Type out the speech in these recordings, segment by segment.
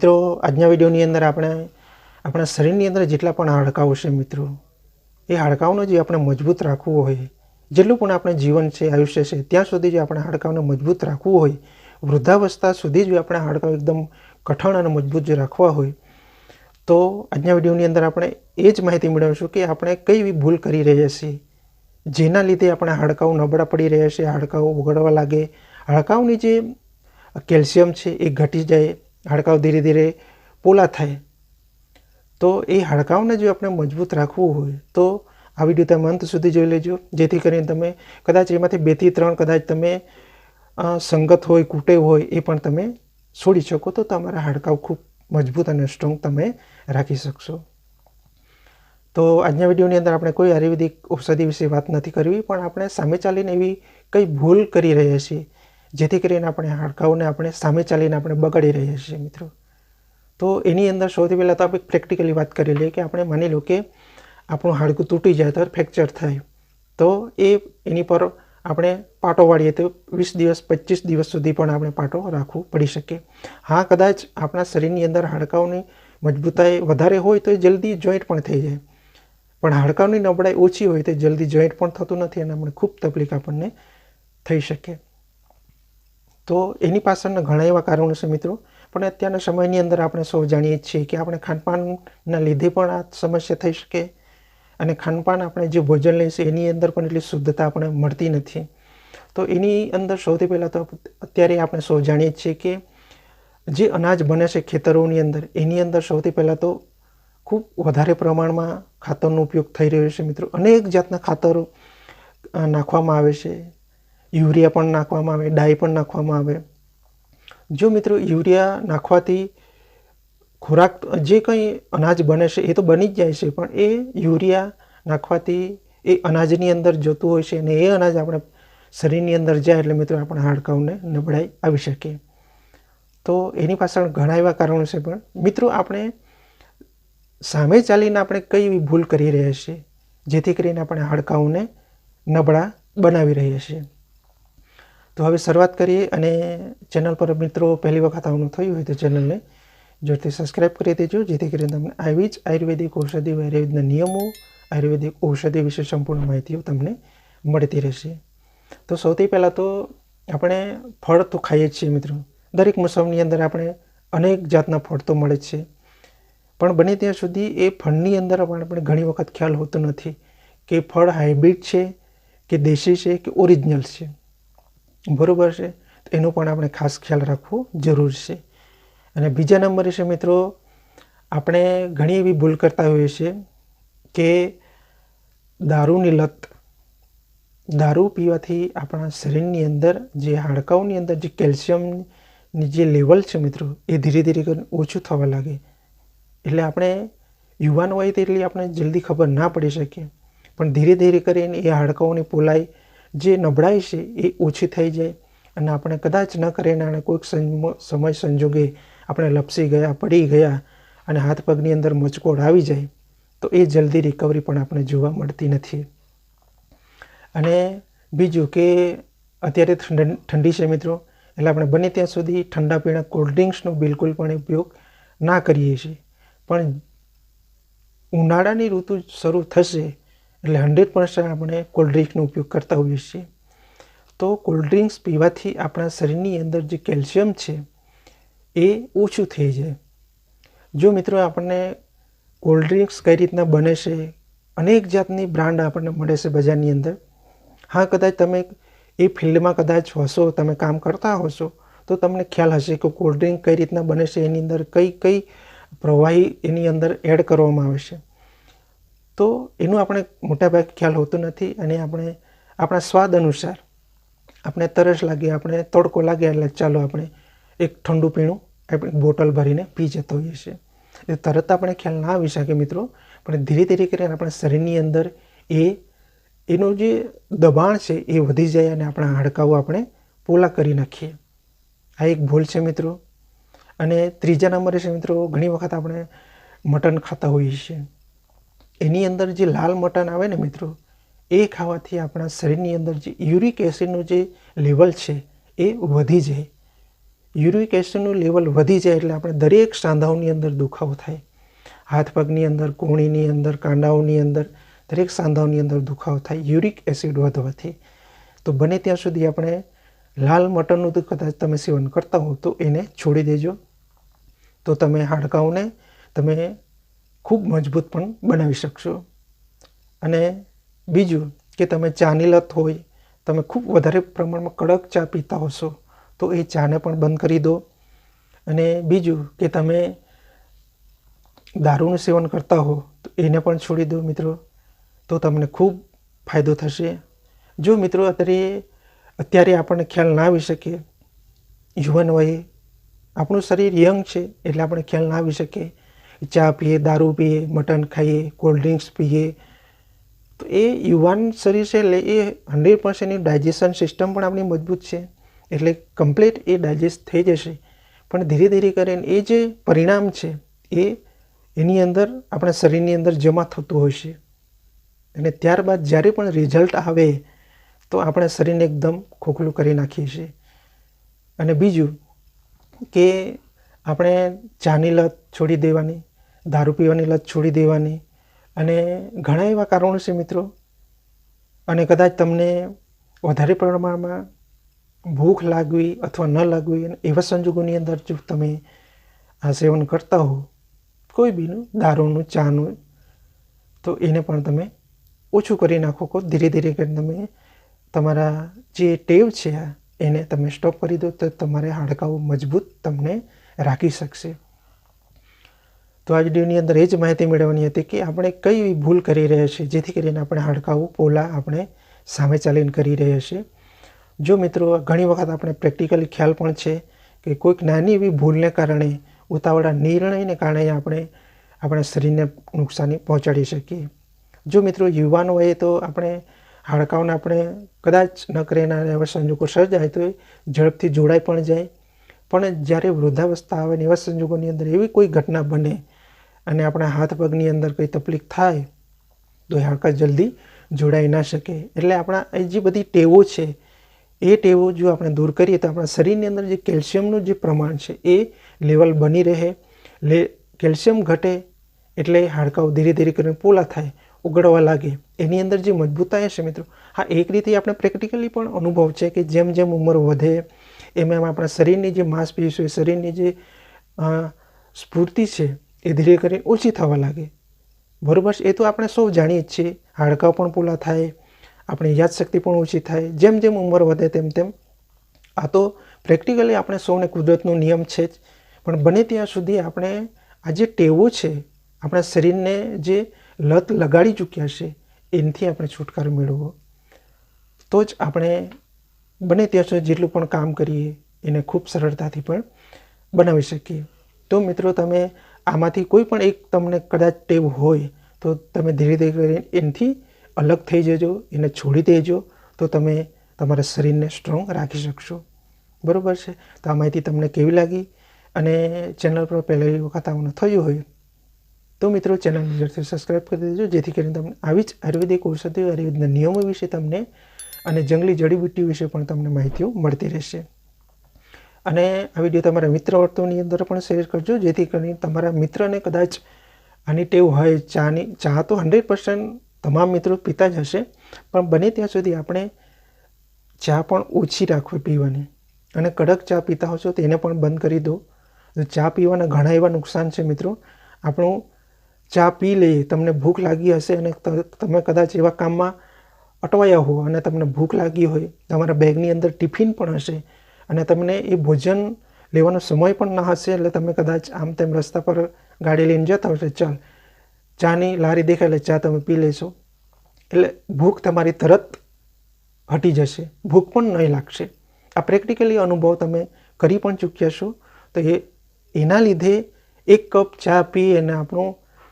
મિત્રો, આજના વિડીયોની અંદર આપણે, આપણા શરીરની અંદર જેટલા પણ હાડકાઓ છે મિત્રો, એ હાડકાઓને જે આપણે મજબૂત રાખવું હોય, જેટલું પણ આપણે જીવન છે, આયુષ્ય છે, ત્યાં સુધી જે આપણે હાડકાઓને મજબૂત રાખવું હોય, વૃદ્ધાવસ્થા સુધી જ આપણે હાડકાઓ એકદમ કઠણ અને મજબૂત જે રાખવા હોય, તો આજના વિડીયોની અંદર આપણે એ જ માહિતી મેળવીશું કે આપણે કઈ ભૂલ કરી રહ્યા છીએ, જેના લીધે આપણા હાડકાઓ નબળા પડી રહ્યા છે, હાડકાઓ ઓગળવા લાગે, હાડકાઓની જે કેલ્શિયમ છે એ ઘટી જાય હાડકાઓ ધીરે ધીરે પોલા થાય. તો એ હાડકાઓને જો આપણે મજબૂત રાખવું હોય, તો આ વીડિયો તમે અંત સુધી જોઈ લેજો. જેથી કરીને તમે કદાચ એમાંથી બેથી ત્રણ કદાચ તમે સંગત હોય કુટેવ હોય, એ પણ તમે છોડી શકો તો તમારા હાડકાઓ ખૂબ મજબૂત અને સ્ટ્રોંગ તમે રાખી શકશો. તો આજના વિડીયોની અંદર આપણે કોઈ આયુર્વેદિક ઔષધિ વિશે વાત નથી કરવી, પણ આપણે સામે ચાલીને એવી કંઈ ભૂલ કરી રહ્યા છીએ જેથી કરીને આપણે હાડકાઓને આપણે સામે ચાલીને આપણે બગાડી રહ્યા છીએ મિત્રો. તો એની અંદર સૌથી પહેલાં તો આપણે પ્રેક્ટિકલી વાત કરી લઈએ કે આપણે માની લો કે આપણું હાડકું તૂટી જાય તો ફ્રેક્ચર થાય. તો એ એની પર આપણે પાટો વાળીએ તો વીસ દિવસ, પચીસ દિવસ સુધી પણ આપણે પાટો રાખવું પડી શકે. હા, કદાચ આપણા શરીરની અંદર હાડકાઓની મજબૂતાઈ વધારે હોય તો એ જલ્દી જોઈન્ટ પણ થઈ જાય. પણ હાડકાઓની નબળાઈ ઓછી હોય તો જલ્દી જોઈન્ટ પણ થતું નથી અને આપણે ખૂબ તકલીફ આપણને થઈ શકે. તો એની પાછળના ઘણા એવા કારણો છે મિત્રો. પણ અત્યારના સમયની અંદર આપણે સૌ જાણીએ છીએ કે આપણે ખાનપાનના લીધે પણ આ સમસ્યા થઈ શકે અને ખાનપાન આપણે જે ભોજન લઈએ છીએ એની અંદર પણ એટલી શુદ્ધતા આપણે મળતી નથી. તો એની અંદર સૌથી પહેલાં તો અત્યારે આપણે સૌ જાણીએ છીએ કે જે અનાજ બને છે ખેતરોની અંદર, એની અંદર સૌથી પહેલાં તો ખૂબ વધારે પ્રમાણમાં ખાતરનો ઉપયોગ થઈ રહ્યો છે મિત્રો. અનેક જાતના ખાતરો નાખવામાં આવે છે. યુરિયા પણ નાખવામાં આવે ડાય પણ નાખવામાં આવે. જો મિત્રો યુરિયા નાખવાથી ખોરાક જે કંઈ અનાજ બને છે એ તો બની જ જાય છે, પણ એ યુરિયા નાખવાથી એ અનાજની અંદર જતું હોય છે અને એ અનાજ આપણે શરીરની અંદર જાય એટલે મિત્રો આપણા હાડકાઓને નબળાઈ આવી શકે તો એની પાછળ ઘણા એવા કારણો છે, પણ મિત્રો આપણે સામે ચાલીને આપણે કઈ એવી ભૂલ કરી રહ્યા છીએ, જેથી કરીને આપણે હાડકાઓને નબળા બનાવી રહ્યા છીએ. તો હવે શરૂઆત કરીએ અને ચેનલ પર મિત્રો પહેલી વખત આવનું થયું હોય તો ચેનલને જોરથી સબસ્ક્રાઈબ કરી દેજો, જેથી કરીને તમને આવી જ આયુર્વેદિક ઔષધિ આયુર્વેદના નિયમો, આયુર્વેદિક ઔષધિ વિશે સંપૂર્ણ માહિતીઓ તમને મળતી રહેશે. તો સૌથી પહેલાં તો આપણે ફળ તો ખાઈએ જ છીએ મિત્રો. દરેક મોસમની અંદર આપણે અનેક જાતના ફળ તો મળે જ છે. પણ બને ત્યાં સુધી એ ફળની અંદર પણ આપણે ઘણી વખત ખ્યાલ હોતો નથી કે ફળ હાઇબ્રિડ છે, કે દેશી છે, કે ઓરિજિનલ છે. બરોબર છે? તો એનો પણ આપણે ખાસ ખ્યાલ રાખવો જરૂર છે. અને બીજા નંબરે છે મિત્રો, આપણે ઘણી એવી ભૂલ કરતા હોઈએ છીએ કે દારૂની લત, દારૂ પીવાથી આપણા શરીરની અંદર જે હાડકાઓની અંદર જે કેલ્શિયમની જે લેવલ છે મિત્રો, એ ધીરે ધીરે કરીને ઓછું થવા લાગે. એટલે આપણે યુવાન હોય તેટલી આપણે જલ્દી ખબર ના પડી શકીએ. પણ ધીરે ધીરે કરીને એ હાડકાઓની પોલાઈ જે નબળાઈ છે એ ઓછી થઈ જાય અને આપણે કદાચ ન કરીને અને કોઈક સંમ- સમય સંજોગે આપણે લપસી ગયા, પડી ગયા અને હાથ પગની અંદર મચકોડ આવી જાય, તો એ જલ્દી રિકવરી પણ આપણે જોવા મળતી નથી. અને બીજું કે અત્યારે ઠંડી છે મિત્રો, એટલે આપણે બને ત્યાં સુધી ઠંડા પીણા કોલ્ડ ડ્રિંક્સનો બિલકુલ પણ ઉપયોગ ના કરીએ છીએ. પણ ઉનાળાની ઋતુ શરૂ થશે એટલે હંડ્રેડ પર્સન્ટ આપણે કોલ્ડ ડ્રિંક્સનો ઉપયોગ કરતા હોઈએ છીએ. તો કોલ્ડ ડ્રિંક્સ પીવાથી આપણા શરીરની અંદર જે કેલ્શિયમ છે, એ ઓછું થઈ જાય. જો મિત્રો આપણને કોલ્ડ ડ્રિંક્સ કઈ રીતના બને છે, અનેક જાતની બ્રાન્ડ આપણને મળે છે બજારની અંદર. હા, કદાચ તમે એ ફિલ્ડમાં કદાચ હશો, તમે કામ કરતા હશો, તો તમને ખ્યાલ હશે કે કોલ્ડ ડ્રિંક કઈ રીતના બને છે, એની અંદર કઈ કઈ પ્રવાહી એની અંદર એડ કરવામાં આવે છે. તો એનું આપણે મોટાભાગે ખ્યાલ હોતો નથી અને આપણે, આપણા સ્વાદ અનુસાર આપણે તરસ લાગે, આપણે તડકો લાગે એટલે ચાલો આપણે એક ઠંડુ પીણું આપણે બોટલ ભરીને પી જતો હોઈએ છીએ. એ તરત આપણે ખ્યાલ ના આવી શકે મિત્રો, પણ ધીરે ધીરે કરીને આપણા શરીરની અંદર એ, એનું જે દબાણ છે એ વધી જાય અને આપણા હાડકાઓ આપણે પોલા કરી નાખીએ. આ એક ભૂલ છે મિત્રો. અને ત્રીજા નંબરે છે મિત્રો, ઘણી વખત આપણે મટન ખાતા હોઈએ છીએ. એની અંદર જે લાલ મટન આવે ને મિત્રો, એ ખાવાથી આપણા શરીરની અંદર જે યુરિક એસિડનું જે લેવલ છે, એ વધી જાય. યુરિક એસિડનું લેવલ વધી જાય એટલે આપણે દરેક સાંધાઓની અંદર દુખાવો થાય. હાથ પગની અંદર, કોણીની અંદર, કાંડાઓની અંદર, દરેક સાંધાઓની અંદર દુખાવો થાય યુરિક એસિડ વધવાથી. તો બને ત્યાં સુધી આપણે લાલ મટનનું તો કદાચ તમે સેવન કરતા હો તો એને છોડી દેજો. તો તમે હાડકાઓને તમે ખૂબ મજબૂત પણ બનાવી શકશો. અને બીજું કે તમે ચાની લત હોય, તમે ખૂબ વધારે પ્રમાણમાં કડક ચા પીતા હશો, તો એ ચાને પણ બંધ કરી દો. અને બીજું કે તમે દારૂનું સેવન કરતા હો, તો એને પણ છોડી દો મિત્રો, તો તમને ખૂબ ફાયદો થશે. જો મિત્રો અત્યારે અત્યારે આપણને ખ્યાલ ના આવી શકે, યુવાન વયે આપણું શરીર યંગ છે, એટલે આપણે ખ્યાલ ના આવી શકે ચા પીએ, દારૂ પીએ, મટન ખાઈએ કોલ્ડ ડ્રિંક્સ પીએ. તો એ યુવાન શરીર છે એટલે એ હંડ્રેડ પર્સન્ટની ડાયજેશન સિસ્ટમ પણ આપણી મજબૂત છે. એટલે કમ્પ્લીટ એ ડાયજેસ્ટ થઈ જશે. પણ ધીરે ધીરે કરીને એ જે પરિણામ છે એ એની અંદર આપણા શરીરની અંદર જમા થતું હોય છે. અને ત્યારબાદ જ્યારે પણ રિઝલ્ટ આવે તો આપણે શરીરને એકદમ ખોખલું કરી નાખીએ છીએ. અને બીજું કે આપણે ચાની લત છોડી દેવાની દારૂ પીવાની લત છોડી દેવાની. અને ઘણા એવા કારણો છે મિત્રો, અને કદાચ તમને વધારે પ્રમાણમાં ભૂખ લાગવી અથવા ન લાગવી અને એવા સંજોગોની અંદર જો તમે આ સેવન કરતા હો, કોઈ બીનું દારૂનું ચાનું તો એને પણ તમે ઓછું કરી નાખો કો ધીરે ધીરે કરીને તમે તમારા જે ટેવ છે આ, એને તમે સ્ટોપ કરી દો તો તમારે હાડકાઓ મજબૂત તમને રાખી શકશે. તો આ વિડીયોની અંદર એ જ માહિતી મેળવવાની હતી કે આપણે કઈ એવી ભૂલ કરી રહ્યા છીએ, જેથી કરીને આપણે હાડકાઓ, પોલા આપણે સામે ચાલીને કરી રહ્યા છીએ. જો મિત્રો, ઘણી વખત આપણે પ્રેક્ટિકલી ખ્યાલ પણ છે કે કોઈક નાની એવી ભૂલને કારણે ઉતાવળા નિર્ણયને કારણે આપણે આપણા શરીરને નુકસાની પહોંચાડી શકીએ. જો મિત્રો, યુવાન હોય તો આપણે હાડકાઓને આપણે કદાચ ન કરેના એવા સંજોગો સર્જાય તો એ ઝડપથી જોડાઈ પણ જાય. પણ જ્યારે વૃદ્ધાવસ્થા આવે ને એવા સંજોગોની અંદર એવી કોઈ ઘટના બને અને આપણા હાથ પગની અંદર કંઈ તકલીફ થાય, તો એ હાડકા જલ્દી જોડાઈ ના શકે. એટલે આપણા એ જે બધી ટેવો છે, એ ટેવો જો આપણે દૂર કરીએ, તો આપણા શરીરની અંદર જે કેલ્શિયમનું જે પ્રમાણ છે, એ લેવલ બની રહે. લે, કેલ્શિયમ ઘટે એટલે હાડકાઓ ધીરે ધીરે કરીને પોલા થાય, ઉગડવા લાગે. એની અંદર જે મજબૂતાઈ છે મિત્રો, હા, એક રીતે આપણે પ્રેક્ટિકલી પણ અનુભવ છે કે જેમ જેમ ઉંમર વધે, એમ એમ આપણા શરીરની જે માંસપેશીઓ શરીરની જે સ્ફૂર્તિ છે એ ધીરે ધીરે ઓછી થવા લાગે. બરાબર છે? એ તો આપણે સૌ જાણીએ જ છીએ. હાડકાં પણ પોલા થાય, આપણી યાદશક્તિ પણ ઓછી થાય. જેમ જેમ ઉંમર વધે તેમ તેમ. આ તો પ્રેક્ટિકલી આપણે સૌને કુદરતનો નિયમ છે જ. પણ બને ત્યાં સુધી આપણે આ જે ટેવો છે, આપણા શરીરને જે લત લગાડી ચૂક્યા છે, એનાથી આપણે છુટકારો મેળવવો. તો જ આપણે બને ત્યાં સુધી જેટલું પણ કામ કરીએ, એને ખૂબ સરળતાથી પણ બનાવી શકીએ. તો મિત્રો, તમે આમાંથી કોઈ પણ એક તમને કદાચ ટેવ હોય, તો તમે ધીરે ધીરે કરીને એનાથી અલગ થઈ જજો, એને છોડી દેજો, તો તમે તમારા શરીરને સ્ટ્રોંગ રાખી શકશો. બરાબર છે? તો આ માહિતી તમને કેવી લાગી? અને ચેનલ પર પહેલી વખત આવવાનું થયું હોય, તો મિત્રો ચેનલ જરૂરથી સબસ્ક્રાઈબ કરી દેજો, જેથી કરીને તમને આવી જ આયુર્વેદિક ઔષધિઓ આયુર્વેદના નિયમો વિશે તમને અને જંગલી જડીબુટ્ટી વિશે પણ તમને માહિતીઓ મળતી રહેશે. અને આ વીડિયો તમારા મિત્ર વર્તુળની અંદર પણ શેર કરજો, જેથી કરીને તમારા મિત્રને કદાચ આની ટેવ હોય, ચાની ચા તો હંડ્રેડ પર્સન્ટ તમામ મિત્રો પીતા જ હશે. પણ બને ત્યાં સુધી આપણે ચા પણ ઓછી રાખવી પીવાની. અને કડક ચા પીતા હશો તો એને પણ બંધ કરી દો. ચા પીવાના ઘણા એવા નુકસાન છે મિત્રો, આપણું ચા પી લઈએ, તમને ભૂખ લાગી હશે અને તમે કદાચ એવા કામમાં અટવાયા હો અને તમને ભૂખ લાગી હોય, તમારા બેગની અંદર ટિફિન પણ હશે અને તમને એ ભોજન લેવાનો સમય પણ ના હશે, એટલે તમે કદાચ આમ તેમ રસ્તા પર ગાડી લઈને જતા હશે, ચાલ, ચાની લારી દેખાય એટલે ચા તમે પી લેશો. એટલે ભૂખ તમારી તરત હટી જશે, ભૂખ પણ નહીં લાગશે. આ પ્રેક્ટિકલી અનુભવ તમે કરી પણ ચૂક્યા છો. તો એ, એના લીધે એક કપ ચા પી અને આપણું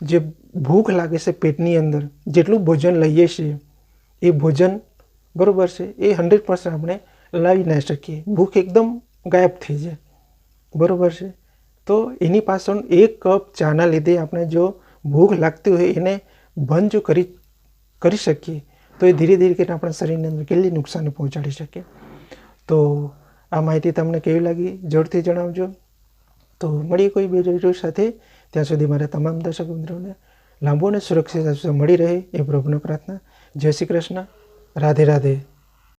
જે ભૂખ લાગે છે પેટની અંદર, જેટલું ભોજન લઈએ છીએ, એ ભોજન બરાબર છે, એ હંડ્રેડ પર્સન્ટ આપણે લાવી ના શકીએ. ભૂખ એકદમ ગાયબ થઈ જાય. બરાબર છે? તો એની પાછળ એક કપ ચાના લીધે આપણે જો ભૂખ લાગતી હોય એને બંધ કરી કરી શકીએ. તો એ ધીરે ધીરે કરીને આપણા શરીરની અંદર કેટલી નુકસાની પહોંચાડી શકે. તો આ માહિતી તમને કેવી લાગી જરૂરથી જણાવજો. તો મળીએ કોઈ બે વીડિયો સાથે. ત્યાં સુધી મારા તમામ દર્શક મિત્રોને લાંબો અને સુરક્ષિત મળી રહે એ પ્રભુને પ્રાર્થના. જય શ્રી કૃષ્ણ. રાધે રાધે.